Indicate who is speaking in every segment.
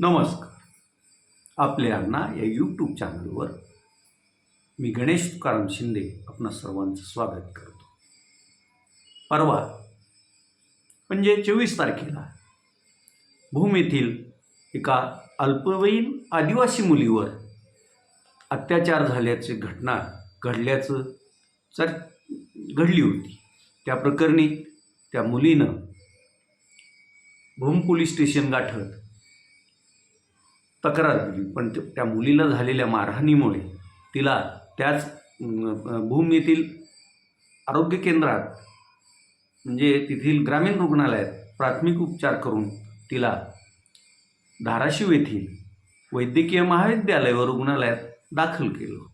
Speaker 1: नमस्कार. आपल्या या यूट्यूब चॅनलवर मी गणेश तुकाराम शिंदे आपणा सर्वांचं स्वागत करतो. परवा म्हणजे चोवीस तारखेला भूम येथील एका अल्पवयीन आदिवासी मुलीवर अत्याचार झाल्याची घटना घडल्याचं चर घडली होती. त्या प्रकरणी त्या मुलीनं भूम पोलीस स्टेशन गाठत तक्रार दिली. पण त्या मुलीला झालेल्या मारहाणीमुळे तिला त्याच भूम येथील आरोग्य केंद्रात म्हणजे तेथील ग्रामीण रुग्णालयात प्राथमिक उपचार करून तिला धाराशिव येथील वैद्यकीय महाविद्यालय व रुग्णालयात दाखल केलं होतं.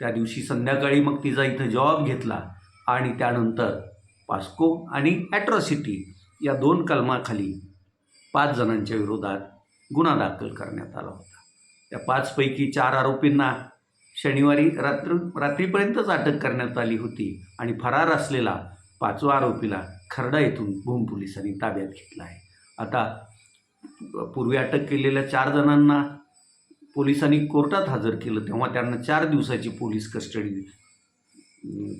Speaker 1: त्या दिवशी संध्याकाळी मग तिचा इथं जॉब घेतला आणि त्यानंतर पास्को आणि ॲट्रॉसिटी या दोन कलमाखाली पाच जणांच्या विरोधात गुन्हा दाखल करण्यात आला होता. त्या पाचपैकी चार आरोपींना शनिवारी रात्र रात्रीपर्यंतच अटक करण्यात आली होती आणि फरार असलेला पाचवा आरोपीला खर्डा येथून भूम पोलिसांनी ताब्यात घेतला आहे. आता पूर्वी अटक केलेल्या चार जणांना पोलिसांनी कोर्टात हजर केलं तेव्हा त्यांना चार दिवसाची पोलीस कस्टडी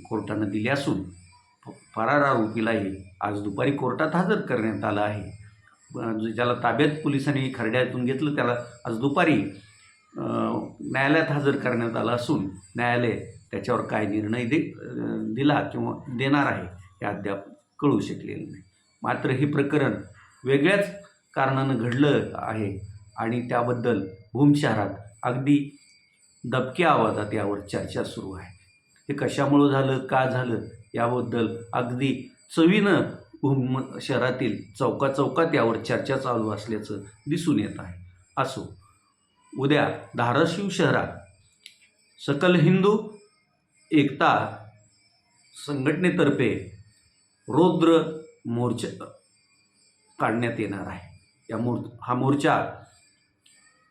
Speaker 1: कोर्टानं दिली असून फरार आरोपीलाही आज दुपारी कोर्टात हजर करण्यात आलं आहे. ज्याला ताब्यात पोलिसांनी खरड्यातून घेतलं त्याला आज दुपारी न्यायालयात हजर करण्यात आलं असून न्यायालय त्याच्यावर काय निर्णय दे दिला किंवा देणार आहे हे अद्याप कळू शकलेलं नाही. मात्र हे प्रकरण वेगळ्याच कारणानं घडलं आहे आणि त्याबद्दल भूम शहरात अगदी दबक्या आवाजात यावर चर्चा सुरू आहे. हे कशामुळं झालं का झालं याबद्दल अगदी चवीनं भूम शहरातील चौका चौकात यावर चर्चा चालू असल्याचं दिसून येत आहे. असो उद्या धाराशिव शहरात सकल हिंदू एकता संघटनेतर्फे रौद्र मोर्चा काढण्यात येणार आहे. या मोर हा मोर्चा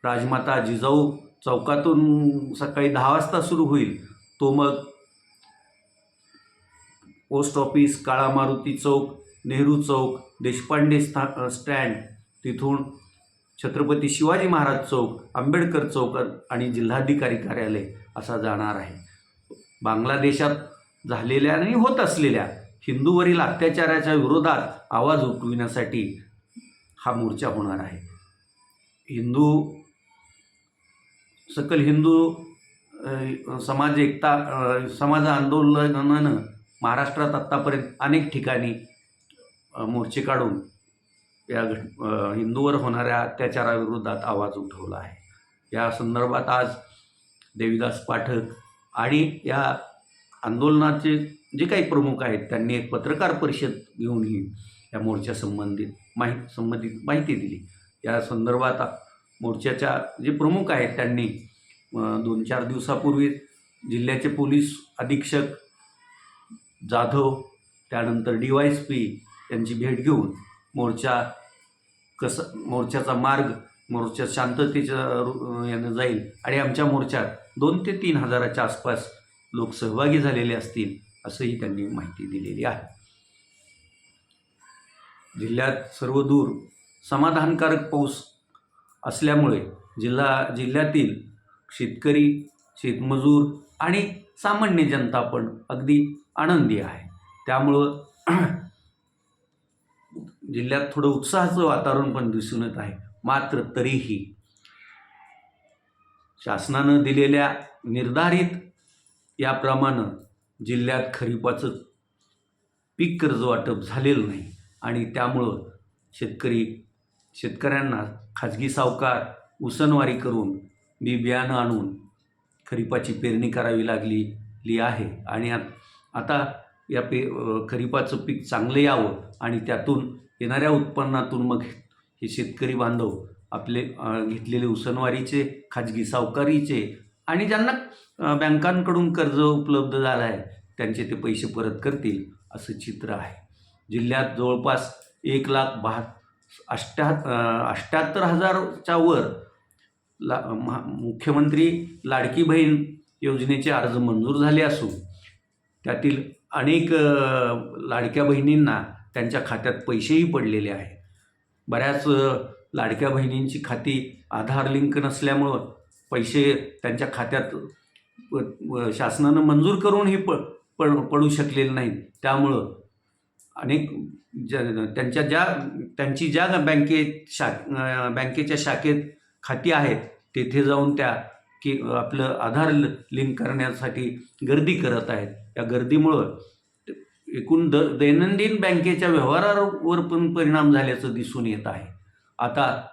Speaker 1: राजमाता जिजाऊ चौकातून सकाळी दहा वाजता सुरू होईल. तो मग पोस्ट ऑफिस काळा मारुती चौक नेहरू चौक देशपांडे स्था स्टँड तिथून छत्रपती शिवाजी महाराज चौक आंबेडकर चौक आणि जिल्हाधिकारी कार्यालय असा जाणार आहे. बांगलादेशात झालेल्या आणि होत असलेल्या हिंदूवरील अत्याचाराच्या विरोधात आवाज उठविण्यासाठी हा मोर्चा होणार आहे. हिंदू सकल हिंदू समाज एकता समाज आंदोलनानं महाराष्ट्रात आत्तापर्यंत अनेक ठिकाणी मोर्चे काढून या हिंदूवर होणाऱ्या अत्याचाराविरोधात आवाज उठवला आहे. या संदर्भात आज देवीदास पाठक आणि या आंदोलनाचे जे काही प्रमुख आहेत त्यांनी एक पत्रकार परिषद घेऊनही या मोर्चासंबंधित माहीत संबंधित माहिती दिली. या संदर्भात मोर्चाच्या जे प्रमुख आहेत त्यांनी दोन चार दिवसापूर्वी जिल्ह्याचे पोलीस अधीक्षक जाधव त्यानंतर डी वाय एस पी त्यांची भेट घेऊन मोर्चा कसं मोर्चाचा मार्ग मोर्चा शांततेच्या यानं जाईल आणि आमच्या मोर्चात दोन ते तीन हजाराच्या आसपास लोक सहभागी झालेले असतील असंही त्यांनी माहिती दिलेली आहे. जिल्ह्यात सर्वदूर समाधानकारक पाऊस असल्यामुळे जिल्हा जिल्ह्यातील शेतकरी शेतमजूर आणि सामान्य जनता पण अगदी आनंदी आहे. त्यामुळं जिल्ह्यात थोडं उत्साहाचं वातावरण पण दिसून येत आहे. मात्र तरीही शासनानं दिलेल्या निर्धारित याप्रमाणे जिल्ह्यात खरीपाचं पीक कर्ज वाटप झालेलं नाही आणि त्यामुळं शेतकरी शेतकऱ्यांना खाजगी सावकार उसनवारी करून बी बियाणं आणून खरीपाची पेरणी करावी लागली आहे. आणि आता या पे खरीपाचं पीक चांगलं यावं आणि त्यातून येणाऱ्या उत्पन्नातून मग हे शेतकरी बांधव आपले घेतलेले उसनवारीचे खाजगी सावकारीचे आणि ज्यांना बँकांकडून कर्ज उपलब्ध झालं आहे त्यांचे ते पैसे परत करतील असं चित्र आहे. जिल्ह्यात जवळपास एक लाख बहा अष्ट्या अष्ट्याहत्तर हजारच्या वर ला महा मुख्यमंत्री लाडकी बहीण योजनेचे अर्ज मंजूर झाले असून त्यातील अनेक लाडक्या बहिणींना त्यांच्या खात्यात पैसेही पडलेले आहेत. बऱ्याच लाडक्या बहिणींची खाती आधार लिंक नसल्यामुळं पैसे त्यांच्या खात्यात शासनानं मंजूर करूनही प पड पडू शकलेले नाहीत. त्यामुळं अनेक ज त्यांच्या ज्या त्यांची ज्या बँकेत शा बँकेच्या शाखेत खाती आहेत तेथे जाऊन त्या की आपलं आधार ल- लिंक करण्यासाठी गर्दी करत आहेत. या गर्दीमुळं एकूण द दैनंदिन बँकेच्या व्यवहारावर पण परिणाम झाल्याचं दिसून येत आहे. आता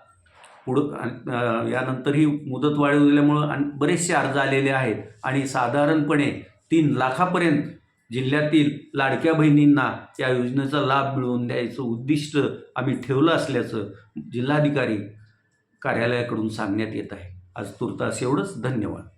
Speaker 1: पुढं अं, यानंतरही मुदत वाढवल्यामुळं आणि बरेचसे अर्ज आलेले आहेत आणि साधारणपणे तीन लाखापर्यंत जिल्ह्यातील लाडक्या बहिणींना या योजनेचा लाभ मिळवून द्यायचं उद्दिष्ट आम्ही ठेवलं असल्याचं जिल्हाधिकारी कार्यालयाकडून सांगण्यात येत आहे. आज तुर्तास एवढंच. धन्यवाद.